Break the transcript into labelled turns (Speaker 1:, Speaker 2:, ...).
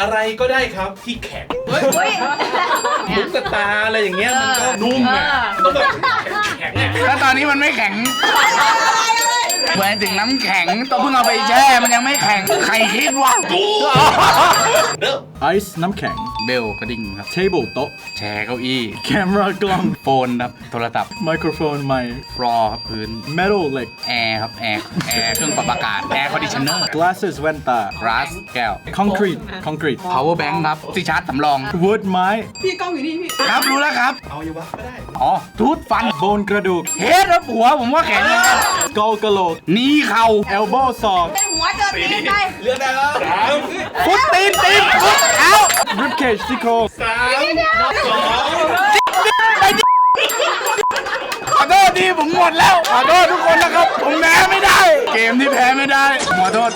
Speaker 1: อะไรก็ได้ครับที่แข็ง
Speaker 2: อุ้ย
Speaker 1: ลูกกระตาอะไรอย่างเงี้ยมันก็นุ่มอะต้องแบบแข็งๆอะ
Speaker 3: แล้วตอนนี้มันไม่แข็งเหมือนถึงน้ำแข็งตัวเพิ่งเอาไปแช่มันยังไม่แข็งใครคิดว่า
Speaker 1: กูเด้อ
Speaker 4: ไอซ์น้ำแข็ง
Speaker 3: เบลกระดิ่งครับ
Speaker 4: table โต๊ะ
Speaker 3: แชร์เก้าอี้
Speaker 4: camera กล้อง
Speaker 3: โฟนครับ โทรศัพท์
Speaker 4: ไมโครโฟนไมค์
Speaker 3: ฟลอร์ครับพื้น
Speaker 4: metal เหล็ก
Speaker 3: แอร์ครับ แอร์ แอร์ เครื่องปรับอากาศ แอร์คอนดิชเนอร์
Speaker 4: glasses แว่นตา
Speaker 3: กราสแก้ว
Speaker 4: concrete concrete
Speaker 3: power bank ครับที่ชาร์จสำรอง
Speaker 4: wood ไม้
Speaker 5: พี่กล้องอยู่นี่พี่
Speaker 3: ครับรู้แล้วครับ
Speaker 1: เอาอยู่วะก็ได้
Speaker 3: อ๋อทูตฟัน
Speaker 4: โบนกระดูก
Speaker 3: เฮดครับหัวผมว่าแข็งเหมือนกัน
Speaker 4: skull กะโหลก
Speaker 3: นี่เข่า
Speaker 4: elbow saw
Speaker 2: เป็นหัวเจอตีนไป
Speaker 1: เลือกได้แล้วสาม
Speaker 3: ฟุตตีนตีนฟุตเท้า
Speaker 4: แคชที่โครง
Speaker 1: สามสอง
Speaker 3: ขอโทษทีผมหมดแล้ว ขอโทษทุกคนนะครับ ผมแพ้ไม่ได้ เกมที่แพ้ไม่ได้ ขอโทษ